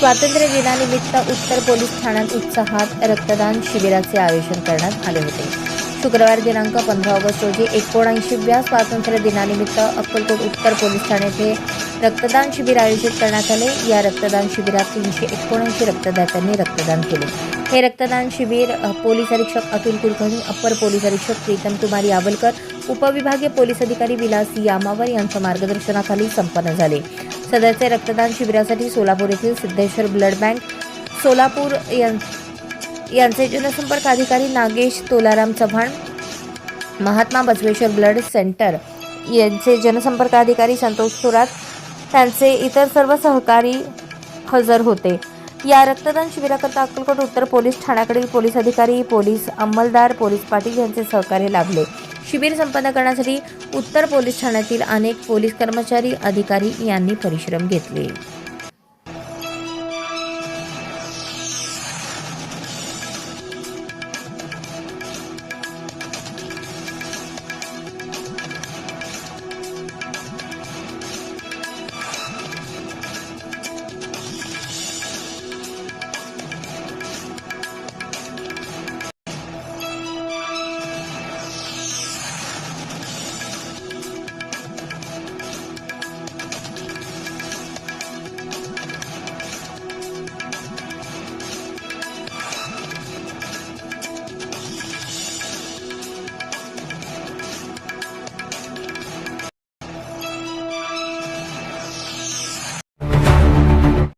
स्वातंत्र्य दिनानिमित्त उत्तर पोलीस ठाण्यात उत्साहात रक्तदान शिबिराचे आयोजन करण्यात आले होते. शुक्रवार दिनांक पंधरा ऑगस्ट रोजी एकोणऐंशीव्या स्वातंत्र्य दिनानिमित्त अक्कलकोट उत्तर पोलीस ठाण्यात हे रक्तदान शिबिर आयोजित करण्यात आले. या रक्तदान शिबिरात तीनशे एकोणऐंशी रक्तदात्यांनी रक्तदान केले. हे रक्तदान शिबिर पोलीस अधीक्षक अतुल कुलकर्णी अप्पर पोलीस अधीक्षक प्रीतम कुमार यावलकर उपविभागीय पोलीस अधिकारी विलास यामावर यांच्या मार्गदर्शनाखाली संपन्न झाले. सदरचे रक्तदान शिबिरासाठी सोलापूर येथील सिद्धेश्वर ब्लड बँक सोलापूर यां- यांचे जनसंपर्क अधिकारी नागेश तोलाराम चव्हाण महात्मा बसवेश्वर ब्लड सेंटर यांचे जनसंपर्क अधिकारी संतोष थोरात त्यांचे इतर सर्व सहकारी हजर होते. या रक्तदान शिबिराकरता अक्कलकोट उत्तर पोलीस ठाण्याकडील पोलीस अधिकारी पोलीस अंमलदार पोलीस पाटील यांचे सहकार्य लाभले. शिबिर संपन्न करण्यासाठी उत्तर पोलीस ठाण्यातील अनेक पोलीस कर्मचारी अधिकारी यांनी परिश्रम घेतले.